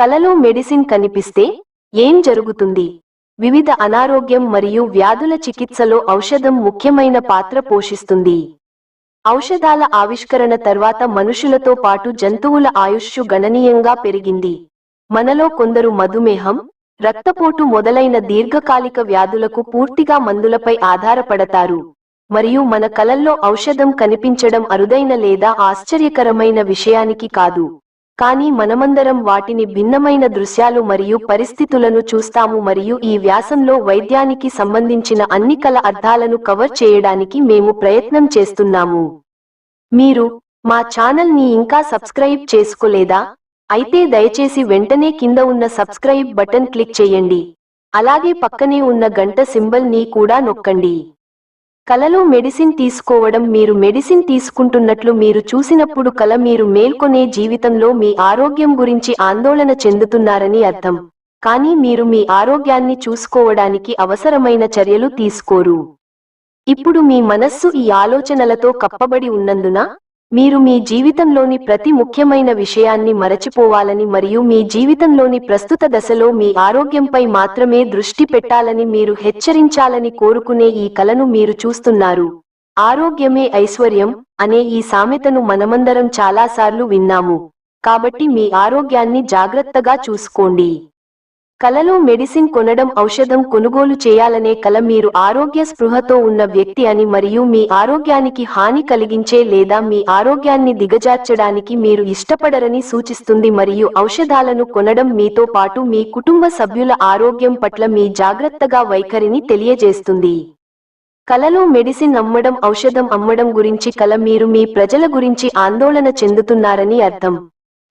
కలలో మెడిసిన్ కనిపిస్తే ఏం జరుగుతుంది? వివిధ అనారోగ్యం మరియు వ్యాధుల చికిత్సలో ఔషధం ముఖ్యమైన పాత్ర పోషిస్తుంది. ఔషధాల ఆవిష్కరణ తర్వాత మనుషులతో పాటు జంతువుల ఆయుష్షు గణనీయంగా పెరిగింది. మనలో కొందరు మధుమేహం రక్తపోటు మొదలైన దీర్ఘకాలిక వ్యాధులకు పూర్తిగా మందులపై ఆధారపడతారు. మరియు మన కలల్లో ఔషధం కనిపించడం అరుదైన లేదా ఆశ్చర్యకరమైన విషయానికి కాదు. కానీ మనమందరం వాటిని భిన్నమైన దృశ్యాలు మరియు పరిస్థితులను చూస్తాము మరియు ఈ వ్యాసంలో వైద్యానికి సంబంధించిన అన్ని కల అర్థాలను కవర్ చేయడానికి మేము ప్రయత్నం చేస్తున్నాము. మీరు మా ఛానల్ని ఇంకా సబ్స్క్రైబ్ చేసుకోలేదా? అయితే దయచేసి వెంటనే కింద ఉన్న సబ్స్క్రైబ్ బటన్ క్లిక్ చేయండి. అలాగే పక్కనే ఉన్న గంట సింబల్ని కూడా నొక్కండి. కలలో మెడిసిన్ తీసుకోవడం మీరు మెడిసిన్ తీసుకుంటున్నట్లు మీరు చూసినప్పుడు కల మీరు మేల్కొనే జీవితంలో మీ ఆరోగ్యం గురించి ఆందోళన చెందుతున్నారని అర్థం. కానీ మీరు మీ ఆరోగ్యాన్ని చూసుకోవడానికి అవసరమైన చర్యలు తీసుకోరు. ఇప్పుడు మీ మనస్సు ఈ ఆలోచనలతో కప్పబడి ఉన్నందున మీరు మీ జీవితంలోని ప్రతి ముఖ్యమైన విషయాన్ని మరచిపోవాలని మరియు మీ జీవితంలోని ప్రస్తుత దశలో మీ ఆరోగ్యంపై మాత్రమే దృష్టి పెట్టాలని మీరు హెచ్చరించాలని కోరుకునే ఈ కలను మీరు చూస్తున్నారు. ఆరోగ్యమే ఐశ్వర్యం అనే ఈ సామెతను మనమందరం చాలాసార్లు విన్నాము. కాబట్టి మీ ఆరోగ్యాన్ని జాగ్రత్తగా చూసుకోండి. కలలో మెడిసిన్ కొనడం ఔషధం కొనుగోలు చేయాలనే కల మీరు ఆరోగ్య స్పృహతో ఉన్న వ్యక్తి అని మరియు మీ ఆరోగ్యానికి హాని కలిగించే లేదా మీ ఆరోగ్యాన్ని దిగజార్చడానికి మీరు ఇష్టపడరని సూచిస్తుంది మరియు ఔషధాలను కొనడం మీతో పాటు మీ కుటుంబ సభ్యుల ఆరోగ్యం పట్ల మీ జాగ్రత్తగా వైఖరిని తెలియజేస్తుంది. కలలో మెడిసిన్ అమ్మడం ఔషధం అమ్మడం గురించి కల మీరు మీ ప్రజల గురించి ఆందోళన చెందుతున్నారని అర్థం.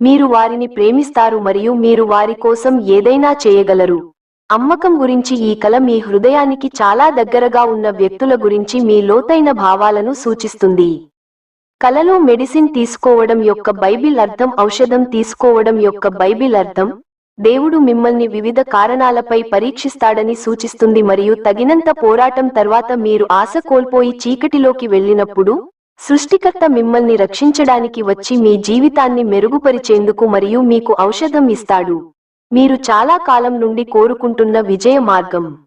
మీరు వారిని ప్రేమిస్తారు మరియు మీరు వారి కోసం ఏదైనా చేయగలరు. అమ్మకం గురించి ఈ కళ మీ హృదయానికి చాలా దగ్గరగా ఉన్న వ్యక్తుల గురించి మీ లోతైన భావాలను సూచిస్తుంది. కలలో మెడిసిన్ తీసుకోవడం యొక్క బైబిల్ అర్థం ఔషధం తీసుకోవడం యొక్క బైబిల్ అర్థం దేవుడు మిమ్మల్ని వివిధ కారణాలపై పరీక్షిస్తాడని సూచిస్తుంది మరియు తగినంత పోరాటం తర్వాత మీరు ఆశ కోల్పోయి చీకటిలోకి వెళ్ళినప్పుడు సృష్టికర్త మిమ్మల్ని రక్షించడానికి వచ్చి మీ జీవితాన్ని మెరుగుపరిచేందుకు మరియు మీకు ఔషధం ఇస్తాడు. మీరు చాలా కాలం నుండి కోరుకుంటున్న విజయ మార్గం.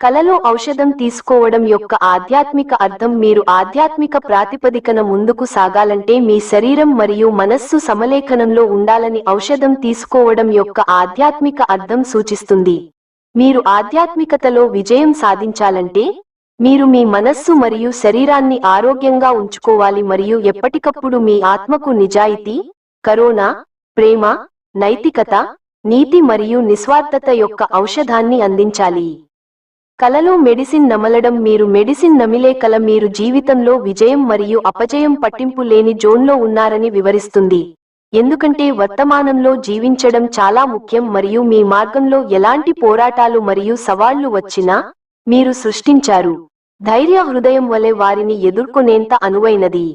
కలలో ఔషధం తీసుకోవడం యొక్క ఆధ్యాత్మిక అర్థం మీరు ఆధ్యాత్మిక ప్రాతిపదికన ముందుకు సాగాలంటే మీ శరీరం మరియు మనస్సు సమలేఖనంలో ఉండాలని ఔషధం తీసుకోవడం యొక్క ఆధ్యాత్మిక అర్థం సూచిస్తుంది. మీరు ఆధ్యాత్మికతలో విజయం సాధించాలంటే మీరు మీ మనస్సు మరియు శరీరాన్ని ఆరోగ్యంగా ఉంచుకోవాలి మరియు ఎప్పటికప్పుడు మీ ఆత్మకు నిజాయితీ కరోనా ప్రేమ నైతికత నీతి మరియు నిస్వార్థత యొక్క ఔషధాన్ని అందించాలి. కలలో మెడిసిన్ నమలడం మీరు మెడిసిన్ నమిలే కల మీరు జీవితంలో విజయం మరియు అపజయం పట్టింపు లేని జోన్లో ఉన్నారని వివరిస్తుంది. ఎందుకంటే వర్తమానంలో జీవించడం చాలా ముఖ్యం మరియు మీ మార్గంలో ఎలాంటి పోరాటాలు మరియు సవాళ్ళు వచ్చినా మీరు సృష్టించారు. ధైర్య హృదయం వలె వారిని ఎదుర్కొనేంత అనువైనది.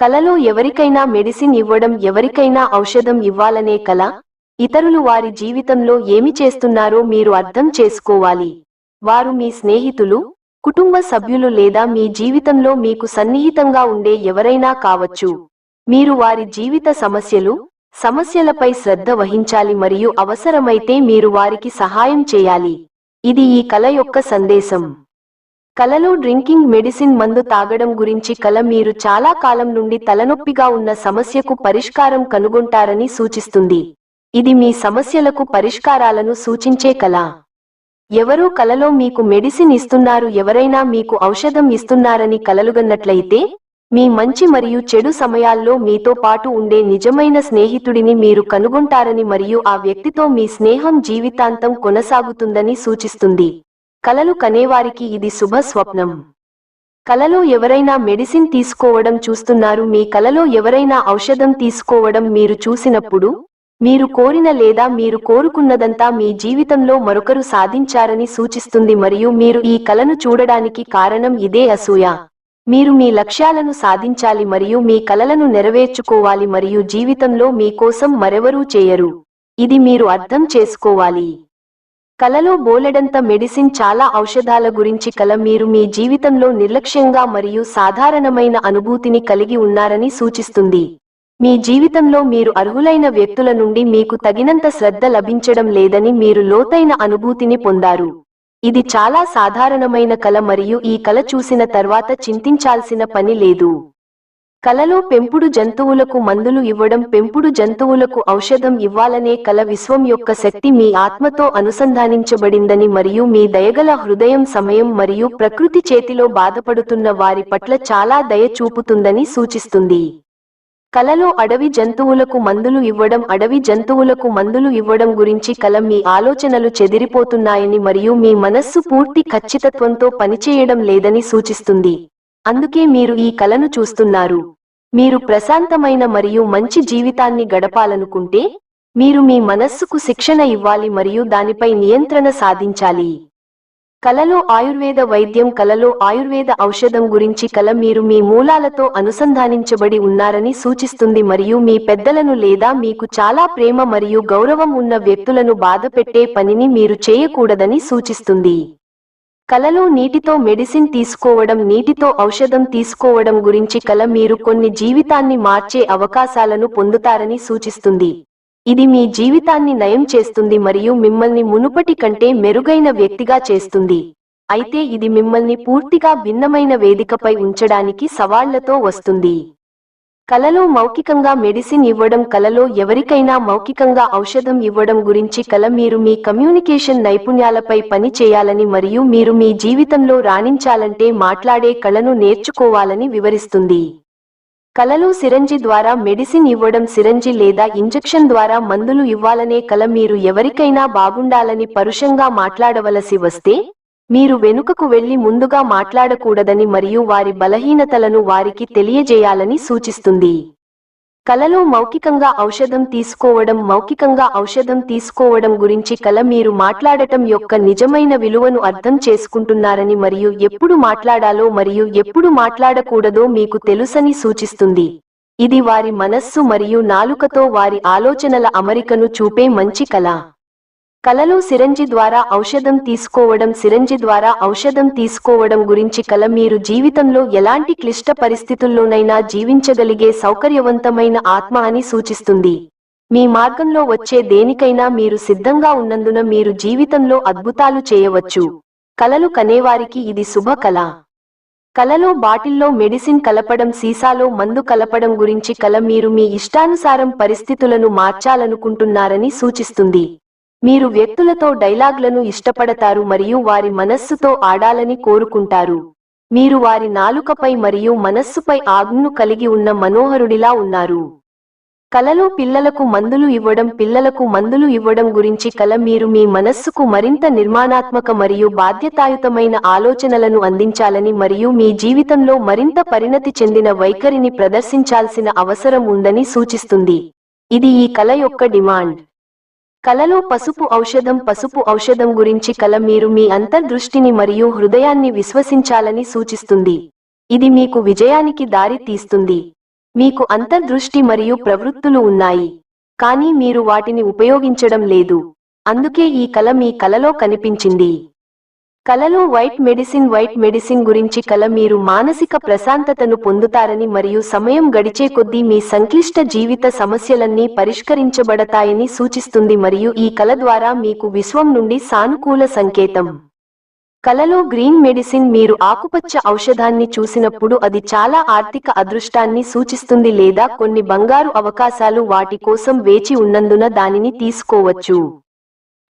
కలలో ఎవరికైనా మెడిసిన్ ఇవ్వడం ఎవరికైనా ఔషధం ఇవ్వాలనే కల ఇతరులు వారి జీవితంలో ఏమి చేస్తున్నారో మీరు అర్థం చేసుకోవాలి. వారు మీ స్నేహితులు కుటుంబ సభ్యులు లేదా మీ జీవితంలో మీకు సన్నిహితంగా ఉండే ఎవరైనా కావచ్చు. మీరు వారి జీవిత సమస్యలు సమస్యలపై శ్రద్ధ వహించాలి మరియు అవసరమైతే మీరు వారికి సహాయం చేయాలి. ఇది ఈ కళ యొక్క సందేశం. కలలో డ్రింకింగ్ మెడిసిన్ మందు తాగడం గురించి కళ మీరు చాలా కాలం నుండి తలనొప్పిగా ఉన్న సమస్యకు పరిష్కారం కనుగొంటారని సూచిస్తుంది. ఇది మీ సమస్యలకు పరిష్కారాలను సూచించే కళ ఎవరో కలలో మీకు మెడిసిన్ ఇస్తున్నారు ఎవరైనా మీకు ఔషధం ఇస్తున్నారని కలలుగన్నట్లయితే మీ మంచి మరియు చెడు సమయాల్లో మీతో పాటు ఉండే నిజమైన స్నేహితుడిని మీరు కనుగొంటారని మరియు ఆ వ్యక్తితో మీ స్నేహం జీవితాంతం కొనసాగుతుందని సూచిస్తుంది. కలలు కనేవారికి ఇది శుభ స్వప్నం. కలలో ఎవరైనా మెడిసిన్ తీసుకోవడం చూస్తున్నారు మీ కలలో ఎవరైనా ఔషధం తీసుకోవడం మీరు చూసినప్పుడు మీరు కోరిన లేదా మీరు కోరుకున్నదంతా మీ జీవితంలో మరొకరు సాధించారని సూచిస్తుంది మరియు మీరు ఈ కలను చూడడానికి కారణం ఇదే అసూయ. మీరు మీ లక్ష్యాలను సాధించాలి మరియు మీ కలలను నెరవేర్చుకోవాలి మరియు జీవితంలో మీకోసం మరెవరూ చేయరు. ఇది మీరు అర్థం చేసుకోవాలి. కలలో బోలెడంత మెడిసిన్ చాలా ఔషధాల గురించి కల మీరు మీ జీవితంలో నిర్లక్ష్యంగా మరియు సాధారణమైన అనుభూతిని కలిగి ఉన్నారని సూచిస్తుంది. మీ జీవితంలో మీరు అర్హులైన వ్యక్తుల నుండి మీకు తగినంత శ్రద్ధ లభించడం లేదని మీరు లోతైన అనుభూతిని పొందారు. ఇది చాలా సాధారణమైన కల మరియు ఈ కల చూసిన తర్వాత చింతించాల్సిన పని లేదు. కలలో పెంపుడు జంతువులకు మందులు ఇవ్వడం పెంపుడు జంతువులకు ఔషధం ఇవ్వాలనే కల విశ్వం యొక్క శక్తి మీ ఆత్మతో అనుసంధానించబడిందని మరియు మీ దయగల హృదయం సమయం మరియు ప్రకృతి చేతిలో బాధపడుతున్న వారి పట్ల చాలా దయ చూపుతుందని సూచిస్తుంది. కలలో అడవి జంతువులకు మందులు ఇవ్వడం అడవి జంతువులకు మందులు ఇవ్వడం గురించి కల మీ ఆలోచనలు చెదిరిపోతున్నాయని మరియు మీ మనస్సు పూర్తి ఖచ్చితత్వంతో పనిచేయడం లేదని సూచిస్తుంది. అందుకే మీరు ఈ కలను చూస్తున్నారు. మీరు ప్రశాంతమైన మరియు మంచి జీవితాన్ని గడపాలనుకుంటే మీరు మీ మనస్సుకు శిక్షణ ఇవ్వాలి మరియు దానిపై నియంత్రణ సాధించాలి. కలలో ఆయుర్వేద వైద్యం కలలో ఆయుర్వేద ఔషధం గురించి కల మీరు మీ మూలాలతో అనుసంధానించబడి ఉన్నారని సూచిస్తుంది మరియు మీ పెద్దలను లేదా మీకు చాలా ప్రేమ మరియు గౌరవం ఉన్న వ్యక్తులను బాధపెట్టే పనిని మీరు చేయకూడదని సూచిస్తుంది. కలలో నీటితో మెడిసిన్ తీసుకోవడం నీటితో ఔషధం తీసుకోవడం గురించి కల మీరు కొన్ని జీవితాన్ని మార్చే అవకాశాలను పొందుతారని సూచిస్తుంది. ఇది మీ జీవితాన్ని నయం చేస్తుంది మరియు మిమ్మల్ని మునుపటి కంటే మెరుగైన వ్యక్తిగా చేస్తుంది. అయితే ఇది మిమ్మల్ని పూర్తిగా భిన్నమైన వేదికపై ఉంచడానికి సవాళ్ళతో వస్తుంది. కలలో మౌఖికంగా మెడిసిన్ ఇవ్వడం కలలో ఎవరికైనా మౌఖికంగా ఔషధం ఇవ్వడం గురించి కల మీరు మీ కమ్యూనికేషన్ నైపుణ్యాలపై పని చేయాలని మరియు మీరు మీ జీవితంలో రాణించాలంటే మాట్లాడే కళను నేర్చుకోవాలని వివరిస్తుంది. కలలో సిరంజి ద్వారా మెడిసిన్ ఇవ్వడం సిరంజి లేదా ఇంజెక్షన్ ద్వారా మందులు ఇవ్వాలనే కల మీరు ఎవరికైనా బాగుండాలని పరుషంగా మాట్లాడవలసి వస్తే మీరు వెనుకకు వెళ్ళి ముందుగా మాట్లాడకూడదని మరియు వారి బలహీనతలను వారికి తెలియజేయాలని సూచిస్తుంది. కలలో మౌఖికంగా ఔషధం తీసుకోవడం మౌఖికంగా ఔషధం తీసుకోవడం గురించి కల మీరు మాట్లాడటం యొక్క నిజమైన విలువను అర్థం చేసుకుంటున్నారని మరియు ఎప్పుడు మాట్లాడాలో మరియు ఎప్పుడు మాట్లాడకూడదో మీకు తెలుసని సూచిస్తుంది. ఇది వారి మనస్సు మరియు నాలుకతో వారి ఆలోచనల అమరికను చూపే మంచి కళ. కలలో సిరంజి ద్వారా ఔషధం తీసుకోవడం సిరంజి ద్వారా ఔషధం తీసుకోవడం గురించి కల మీరు జీవితంలో ఎలాంటి క్లిష్ట పరిస్థితుల్లోనైనా జీవించగలిగే సౌకర్యవంతమైన ఆత్మ అని సూచిస్తుంది. మీ మార్గంలో వచ్చే దేనికైనా మీరు సిద్ధంగా ఉన్నందున మీరు జీవితంలో అద్భుతాలు చేయవచ్చు. కలలు కనేవారికి ఇది శుభ కళ. కలలో బాటిల్లో మెడిసిన్ కలపడం సీసాలో మందు కలపడం గురించి కల మీరు మీ ఇష్టానుసారం పరిస్థితులను మార్చాలనుకుంటున్నారని సూచిస్తుంది. మీరు వ్యక్తులతో డైలాగ్లను ఇష్టపడతారు మరియు వారి మనస్సుతో ఆడాలని కోరుకుంటారు. మీరు వారి నాలుకపై మరియు మనస్సుపై ఆజ్ఞను కలిగి ఉన్న మనోహరుడిలా ఉన్నారు. కలలో పిల్లలకు మందులు ఇవ్వడం పిల్లలకు మందులు ఇవ్వడం గురించి కల మీరు మీ మనస్సుకు మరింత నిర్మాణాత్మక మరియు బాధ్యతాయుతమైన ఆలోచనలను అందించాలని మరియు మీ జీవితంలో మరింత పరిణతి చెందిన వైఖరిని ప్రదర్శించాల్సిన అవసరం ఉందని సూచిస్తుంది. ఇది ఈ కల యొక్క డిమాండ్. కలలో పసుపు ఔషధం పసుపు ఔషధం గురించి కల మీరు మీ అంతర్దృష్టిని మరియు హృదయాన్ని విశ్వసించాలని సూచిస్తుంది. ఇది మీకు విజయానికి దారి తీస్తుంది. మీకు అంతర్దృష్టి మరియు ప్రవృత్తులు ఉన్నాయి. కానీ మీరు వాటిని ఉపయోగించడం లేదు. అందుకే ఈ కల మీ కలలో కనిపించింది. కలలో వైట్ మెడిసిన్ వైట్ మెడిసిన్ గురించి కల మీరు మానసిక ప్రశాంతతను పొందుతారని మరియు సమయం గడిచే కొద్దీ మీ సంక్లిష్ట జీవిత సమస్యలన్నీ పరిష్కరించబడతాయని సూచిస్తుంది మరియు ఈ కల ద్వారా మీకు విశ్వం నుండి సానుకూల సంకేతం. కలలో గ్రీన్ మెడిసిన్ మీరు ఆకుపచ్చ ఔషధాన్ని చూసినప్పుడు అది చాలా ఆర్థిక అదృష్టాన్ని సూచిస్తుంది లేదా కొన్ని బంగారు అవకాశాలు వాటి కోసం వేచి ఉన్నందున దానిని తీసుకోవచ్చు.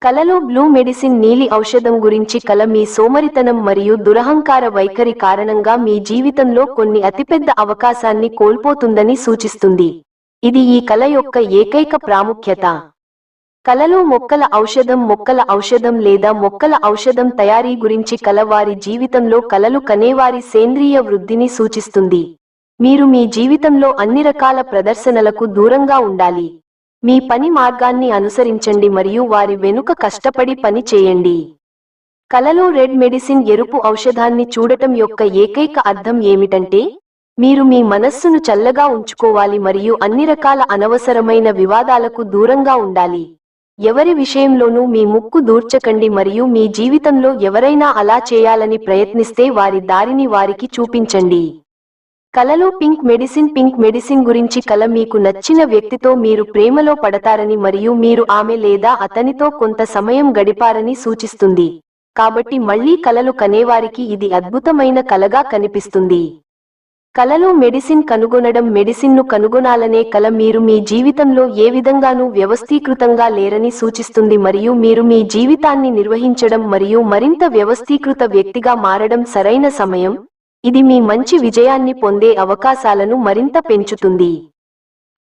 కలలో బ్లూ మెడిసిన్ నీలి ఔషధం గురించి కల మీ సోమరితనం మరియు దురహంకార వైఖరి కారణంగా మీ జీవితంలో కొన్ని అతిపెద్ద అవకాశాన్ని కోల్పోతుందని సూచిస్తుంది. ఇది ఈ కల యొక్క ఏకైక ప్రాముఖ్యత. కలలో మొక్కల ఔషధం మొక్కల ఔషధం లేదా మొక్కల ఔషధం తయారీ గురించి కల వారి జీవితంలో కలలు కనేవారి సేంద్రియ వృద్ధిని సూచిస్తుంది. మీరు మీ జీవితంలో అన్ని రకాల ప్రదర్శనలకు దూరంగా ఉండాలి. మీ పని మార్గాన్ని అనుసరించండి మరియు వారి వెనుక కష్టపడి పని చేయండి. కలలో రెడ్ మెడిసిన్ ఎరుపు ఔషధాన్ని చూడటం యొక్క ఏకైక అర్థం ఏమిటంటే మీరు మీ మనస్సును చల్లగా ఉంచుకోవాలి మరియు అన్ని రకాల అనవసరమైన వివాదాలకు దూరంగా ఉండాలి. ఎవరి విషయంలోనూ మీ ముక్కు దూర్చకండి మరియు మీ జీవితంలో ఎవరైనా అలా చేయాలని ప్రయత్నిస్తే వారి దారిని వారికి చూపించండి. కలలో పింక్ మెడిసిన్ పింక్ మెడిసిన్ గురించి కల మీకు నచ్చిన వ్యక్తితో మీరు ప్రేమలో పడతారని మరియు మీరు ఆమె లేదా అతనితో కొంత సమయం గడిపారని సూచిస్తుంది. కాబట్టి మళ్ళీ కలలు కనేవారికి ఇది అద్భుతమైన కలగా కనిపిస్తుంది. కలలో మెడిసిన్ కనుగొనడం మెడిసిన్ను కనుగొనాలనే కల మీరు మీ జీవితంలో ఏ విధంగానూ వ్యవస్థీకృతంగా లేరని సూచిస్తుంది మరియు మీరు మీ జీవితాన్ని నిర్వహించడం మరియు మరింత వ్యవస్థీకృత వ్యక్తిగా మారడం సరైన సమయం. ఇది మీ మంచి విజయాన్ని పొందే అవకాశాలను మరింత పెంచుతుంది.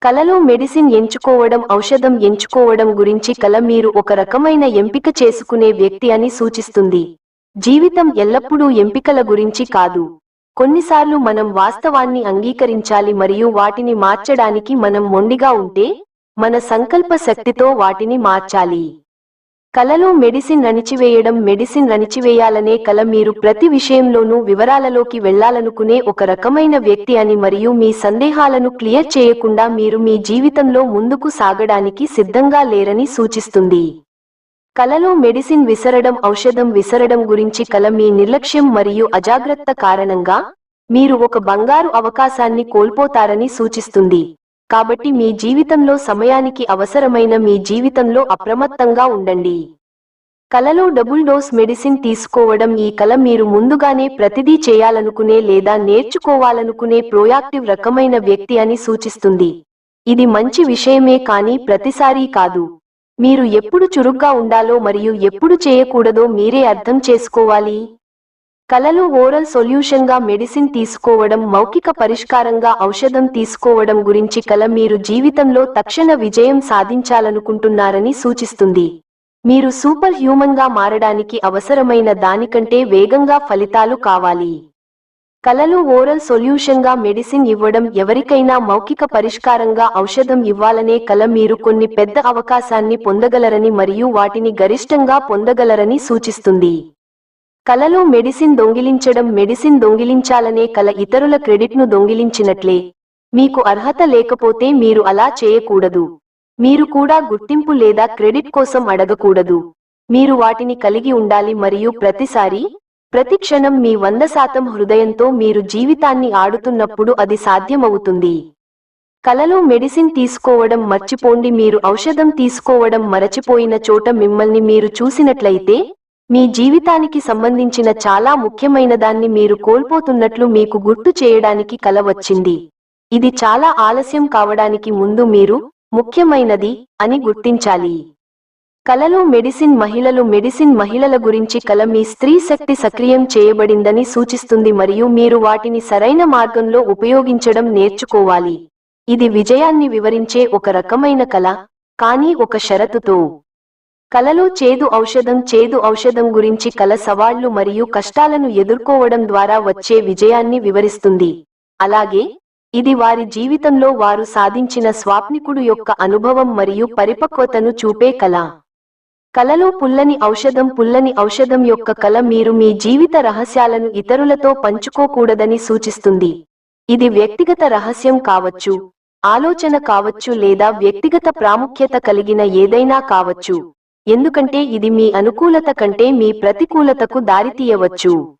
కలలో మెడిసిన్ ఎంచుకోవడం ఔషధం ఎంచుకోవడం గురించి కల మీరు ఒక రకమైన ఎంపిక చేసుకునే వ్యక్తి అని సూచిస్తుంది. జీవితం ఎల్లప్పుడూ ఎంపికల గురించి కాదు. కొన్నిసార్లు మనం వాస్తవాన్ని అంగీకరించాలి మరియు వాటిని మార్చడానికి మనం మొండిగా ఉంటే మన సంకల్ప శక్తితో వాటిని మార్చాలి. కళలో మెడిసిన్ అణిచివేయడం మెడిసిన్ అణిచివేయాలనే కల మీరు ప్రతి విషయంలోనూ వివరాలలోకి వెళ్ళాలనుకునే ఒక రకమైన వ్యక్తి అని మరియు మీ సందేహాలను క్లియర్ చేయకుండా మీరు మీ జీవితంలో ముందుకు సాగడానికి సిద్ధంగా లేరని సూచిస్తుంది. కలలో మెడిసిన్ విసరడం ఔషధం విసరడం గురించి కల మీ నిర్లక్ష్యం మరియు అజాగ్రత్త కారణంగా మీరు ఒక బంగారు అవకాశాన్ని కోల్పోతారని సూచిస్తుంది. కాబట్టి మీ జీవితంలో సమయానికి అవసరమైన మీ జీవితంలో అప్రమత్తంగా ఉండండి. కలలో డబుల్ డోస్ మెడిసిన్ తీసుకోవడం ఈ కల మీరు ముందుగానే ప్రతిదీ చేయాలనుకునే లేదా నేర్చుకోవాలనుకునే ప్రోయాక్టివ్ రకమైన వ్యక్తి అని సూచిస్తుంది. ఇది మంచి విషయమే కానీ ప్రతిసారీ కాదు. మీరు ఎప్పుడు చురుగ్గా ఉండాలో మరియు ఎప్పుడు చేయకూడదో మీరే అర్థం చేసుకోవాలి. కలలు ఓరల్ సొల్యూషన్గా మెడిసిన్ తీసుకోవడం మౌఖిక పరిష్కారంగా ఔషధం తీసుకోవడం గురించి కల మీరు జీవితంలో తక్షణ విజయం సాధించాలనుకుంటున్నారని సూచిస్తుంది. మీరు సూపర్ హ్యూమన్గా మారడానికి అవసరమైన దానికంటే వేగంగా ఫలితాలు కావాలి. కలలు ఓరల్ సొల్యూషన్గా మెడిసిన్ ఇవ్వడం ఎవరికైనా మౌఖిక పరిష్కారంగా ఔషధం ఇవ్వాలనే కల మీరు కొన్ని పెద్ద అవకాశాన్ని పొందగలరని మరియు వాటిని గరిష్టంగా పొందగలరని సూచిస్తుంది. కలలో మెడిసిన్ దొంగిలించడం మెడిసిన్ దొంగిలించాలనే కల ఇతరుల క్రెడిట్ను దొంగిలించినట్లే. మీకు అర్హత లేకపోతే మీరు అలా చేయకూడదు. మీరు కూడా గుర్తింపు లేదా క్రెడిట్ కోసం అడగకూడదు. మీరు వాటిని కలిగి ఉండాలి మరియు ప్రతిసారి ప్రతి క్షణం మీ వంద శాతం హృదయంతో మీరు జీవితాన్ని ఆడుతున్నప్పుడు అది సాధ్యమవుతుంది. కలలో మెడిసిన్ తీసుకోవడం మర్చిపోండి మీరు ఔషధం తీసుకోవడం మరచిపోయిన చోట మిమ్మల్ని మీరు చూసినట్లయితే మీ జీవితానికి సంబంధించిన చాలా ముఖ్యమైన దాన్ని మీరు కోల్పోతున్నట్లు మీకు గుర్తు చేయడానికి కల వచ్చింది. ఇది చాలా ఆలస్యం కావడానికి ముందు మీరు ముఖ్యమైనది అని గుర్తించాలి. కలలో మెడిసిన్ మహిళలు మెడిసిన్ మహిళల గురించి కల మీ స్త్రీ శక్తి సక్రియం చేయబడిందని సూచిస్తుంది మరియు మీరు వాటిని సరైన మార్గంలో ఉపయోగించడం నేర్చుకోవాలి. ఇది విజయాన్ని వివరించే ఒక రకమైన కల కానీ ఒక షరతుతో. కలలో చేదు ఔషధం చేదు ఔషధం గురించి కల సవాళ్ళు మరియు కష్టాలను ఎదుర్కోవడం ద్వారా వచ్చే విజయాన్ని వివరిస్తుంది. అలాగే ఇది వారి జీవితంలో వారు సాధించిన స్వాప్నికుడు యొక్క అనుభవం మరియు పరిపక్వతను చూపే కళ. కలలో పుల్లని ఔషధం పుల్లని ఔషధం యొక్క కల మీరు మీ జీవిత రహస్యాలను ఇతరులతో పంచుకోకూడదని సూచిస్తుంది. ఇది వ్యక్తిగత రహస్యం కావచ్చు ఆలోచన కావచ్చు లేదా వ్యక్తిగత ప్రాముఖ్యత కలిగిన ఏదైనా కావచ్చు. ఎందుకంటే ఇది మీ అనుకూలత కంటే మీ ప్రతికూలతకు దారితీయవచ్చు.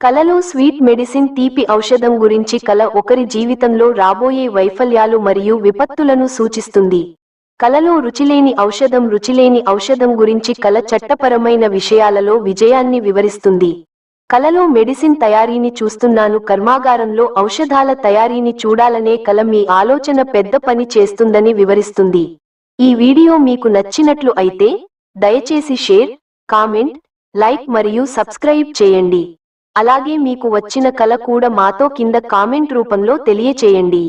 కలలో స్వీట్ మెడిసిన్ తీపి ఔషధం గురించి కల ఒకరి జీవితంలో రాబోయే వైఫల్యాలు మరియు విపత్తులను సూచిస్తుంది. కలలో రుచిలేని ఔషధం రుచిలేని ఔషధం గురించి కల చట్టపరమైన విషయాలలో విజయాన్ని వివరిస్తుంది. కలలో మెడిసిన్ తయారీని చూస్తున్నాను కర్మాగారంలో ఔషధాల తయారీని చూడాలనే కల మీ ఆలోచన పెద్ద పని చేస్తుందని వివరిస్తుంది. ఈ వీడియో మీకు నచ్చినట్లు అయితే దయచేసి షేర్ కామెంట్ లైక్ మరియు సబ్స్క్రైబ్ చేయండి. అలాగే మీకు వచ్చిన కల కూడా మాతో కింద కామెంట్ రూపంలో తెలియచేయండి.